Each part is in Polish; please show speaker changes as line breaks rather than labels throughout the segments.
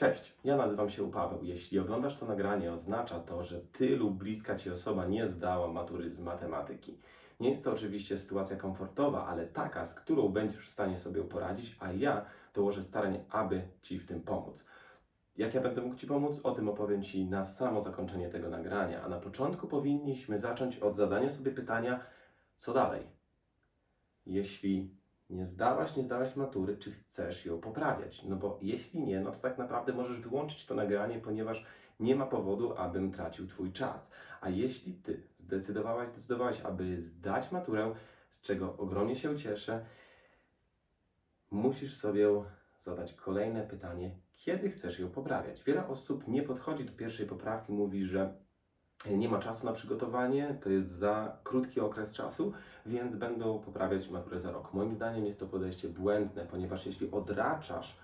Cześć, ja nazywam się Paweł. Jeśli oglądasz to nagranie, oznacza to, że ty lub bliska ci osoba nie zdała matury z matematyki. Nie jest to oczywiście sytuacja komfortowa, ale taka, z którą będziesz w stanie sobie poradzić, a ja dołożę starań, aby ci w tym pomóc. Jak ja będę mógł Ci pomóc? O tym opowiem Ci na samo zakończenie tego nagrania. A na początku powinniśmy zacząć od zadania sobie pytania, co dalej? Jeśli nie zdałaś, nie zdałaś matury, czy chcesz ją poprawiać? No bo jeśli nie, no to tak naprawdę możesz wyłączyć to nagranie, ponieważ nie ma powodu, abym tracił Twój czas. A jeśli Ty zdecydowałaś, zdecydowałeś, aby zdać maturę, z czego ogromnie się cieszę, musisz sobie zadać kolejne pytanie, kiedy chcesz ją poprawiać. Wiele osób nie podchodzi do pierwszej poprawki, mówi, że nie ma czasu na przygotowanie, to jest za krótki okres czasu, więc będą poprawiać maturę za rok. Moim zdaniem jest to podejście błędne, ponieważ jeśli odraczasz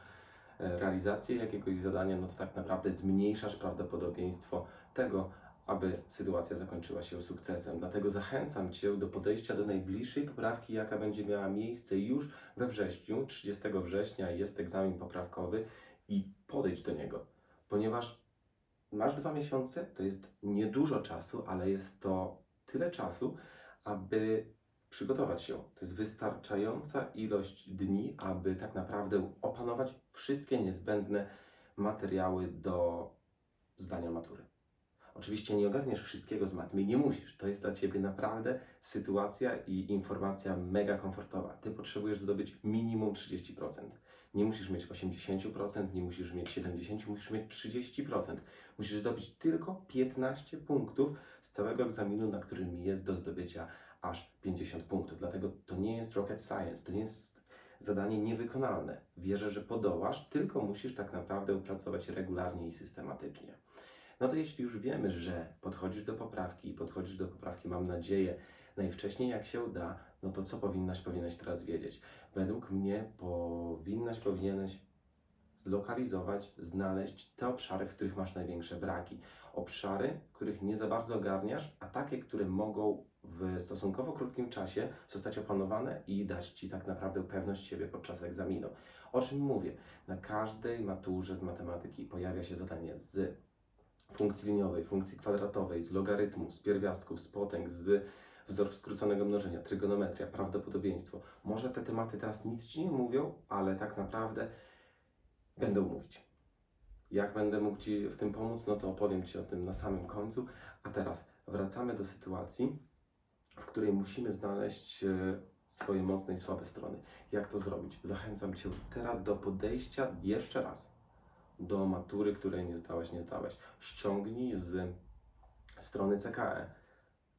e, realizację jakiegoś zadania, no to tak naprawdę zmniejszasz prawdopodobieństwo tego, aby sytuacja zakończyła się sukcesem. Dlatego zachęcam Cię do podejścia do najbliższej poprawki, jaka będzie miała miejsce już we wrześniu. 30 września jest egzamin poprawkowy i podejdź do niego, ponieważ masz dwa miesiące, to jest niedużo czasu, ale jest to tyle czasu, aby przygotować się. To jest wystarczająca ilość dni, aby tak naprawdę opanować wszystkie niezbędne materiały do zdania matury. Oczywiście nie ogarniesz wszystkiego z matmy nie musisz. To jest dla Ciebie naprawdę sytuacja i informacja mega komfortowa. Ty potrzebujesz zdobyć minimum 30%. Nie musisz mieć 80%, nie musisz mieć 70%, musisz mieć 30%. Musisz zdobyć tylko 15 punktów z całego egzaminu, na którym jest do zdobycia aż 50 punktów. Dlatego to nie jest rocket science, to nie jest zadanie niewykonalne. Wierzę, że podołasz, tylko musisz tak naprawdę pracować regularnie i systematycznie. No to jeśli już wiemy, że podchodzisz do poprawki i podchodzisz do poprawki, mam nadzieję, najwcześniej jak się uda, no to co powinnaś, powinieneś teraz wiedzieć? Według mnie powinnaś, powinieneś zlokalizować, znaleźć te obszary, w których masz największe braki. Obszary, których nie za bardzo ogarniasz, a takie, które mogą w stosunkowo krótkim czasie zostać opanowane i dać Ci tak naprawdę pewność siebie podczas egzaminu. O czym mówię? Na każdej maturze z matematyki pojawia się zadanie z funkcji liniowej, funkcji kwadratowej, z logarytmów, z pierwiastków, z potęg, z wzorów skróconego mnożenia, trygonometria, prawdopodobieństwo. Może te tematy teraz nic Ci nie mówią, ale tak naprawdę będą mówić. Jak będę mógł Ci w tym pomóc, no to opowiem Ci o tym na samym końcu. A teraz wracamy do sytuacji, w której musimy znaleźć e, swoje mocne i słabe strony. Jak to zrobić? Zachęcam Cię teraz do podejścia jeszcze raz do matury, której nie zdałeś, nie zdałeś. Ściągnij z strony CKE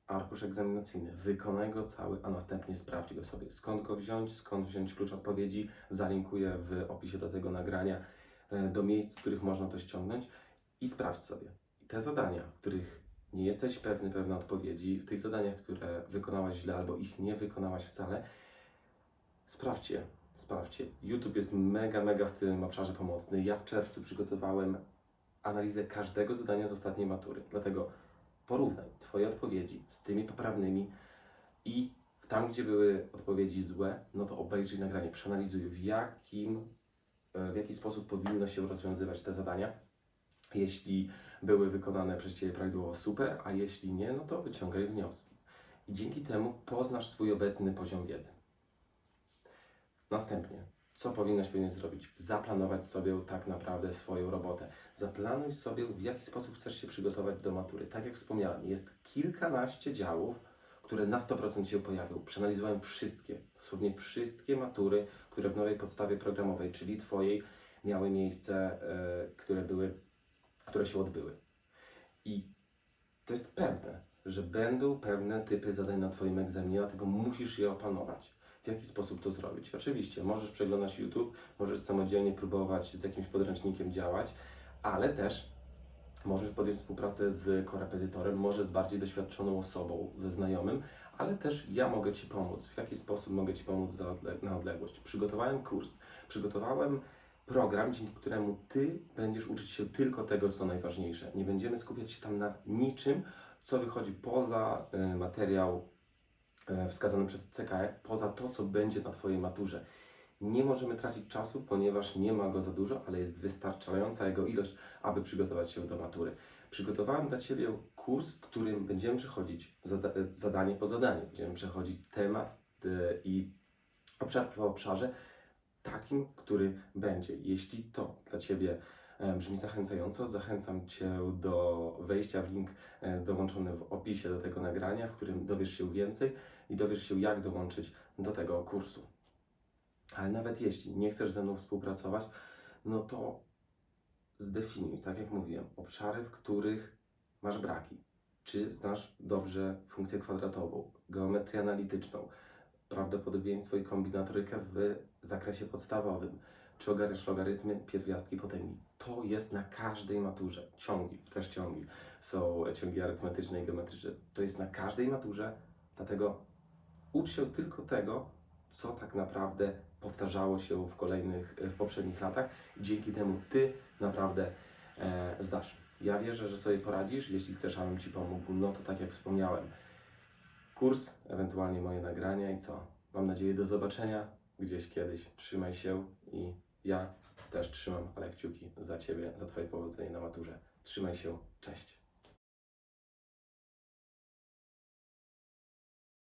arkusz egzaminacyjny, wykonaj go cały, a następnie sprawdź go sobie. Skąd go wziąć, skąd wziąć klucz odpowiedzi, zalinkuję w opisie do tego nagrania e, do miejsc, w których można to ściągnąć i sprawdź sobie. Te zadania, w których nie jesteś pewny, pewna odpowiedzi, w tych zadaniach, które wykonałaś źle albo ich nie wykonałaś wcale, sprawdź je, sprawdźcie. YouTube jest mega, mega w tym obszarze pomocny. Ja w czerwcu przygotowałem analizę każdego zadania z ostatniej matury. Dlatego porównaj Twoje odpowiedzi z tymi poprawnymi i tam, gdzie były odpowiedzi złe, no to obejrzyj nagranie, przeanalizuj w jakim, e, w jaki sposób powinno się rozwiązywać te zadania. Jeśli były wykonane przez Ciebie prawidłowo, super, a jeśli nie, no to wyciągaj wnioski. I dzięki temu poznasz swój obecny poziom wiedzy. Następnie, co powinnaś powinien zrobić? Zaplanować sobie tak naprawdę swoją robotę. Zaplanuj sobie, w jaki sposób chcesz się przygotować do matury. Tak jak wspomniałem, jest kilkanaście działów, które na 100% się pojawią. Przeanalizowałem wszystkie, dosłownie wszystkie matury, które w nowej podstawie programowej, czyli Twojej, miały miejsce, e, które były, które się odbyły. I to jest pewne, że będą pewne typy zadań na Twoim egzaminie, dlatego musisz je opanować. W jaki sposób to zrobić? Oczywiście, możesz przeglądać YouTube, możesz samodzielnie próbować z jakimś podręcznikiem działać, ale też możesz podjąć współpracę z korepetytorem, może z bardziej doświadczoną osobą, ze znajomym, ale też ja mogę Ci pomóc. W jaki sposób mogę Ci pomóc na odległość? Przygotowałem kurs, przygotowałem program, dzięki któremu Ty będziesz uczyć się tylko tego, co najważniejsze. Nie będziemy skupiać się tam na niczym, co wychodzi poza y, materiał e, wskazany przez CKE, poza to, co będzie na Twojej maturze. Nie możemy tracić czasu, ponieważ nie ma go za dużo, ale jest wystarczająca jego ilość, aby przygotować się do matury. Przygotowałem dla Ciebie kurs, w którym będziemy przechodzić zada zadanie po zadaniu. Będziemy przechodzić temat y, i obszar po obszarze, takim, który będzie. Jeśli to dla Ciebie e, brzmi zachęcająco, zachęcam Cię do wejścia w link e, dołączony w opisie do tego nagrania, w którym dowiesz się więcej i dowiesz się, jak dołączyć do tego kursu. Ale nawet jeśli nie chcesz ze mną współpracować, no to zdefiniuj, tak jak mówiłem, obszary, w których masz braki. Czy znasz dobrze funkcję kwadratową, geometrię analityczną, prawdopodobieństwo i kombinatorykę w zakresie podstawowym, czy ogarniasz logarytmy, pierwiastki, potęgi. To jest na każdej maturze. Ciągi, też ciągi. Są ciągi arytmetyczne i geometryczne. To jest na każdej maturze, dlatego ucz się tylko tego, co tak naprawdę powtarzało się w kolejnych, w poprzednich latach. Dzięki temu Ty naprawdę e, zdasz. Ja wierzę, że sobie poradzisz. Jeśli chcesz, abym Ci pomógł, no to tak jak wspomniałem, kurs, ewentualnie moje nagrania i co? Mam nadzieję do zobaczenia gdzieś kiedyś. Trzymaj się i ja też trzymam ale kciuki za Ciebie, za Twoje powodzenie na maturze. Trzymaj się, cześć.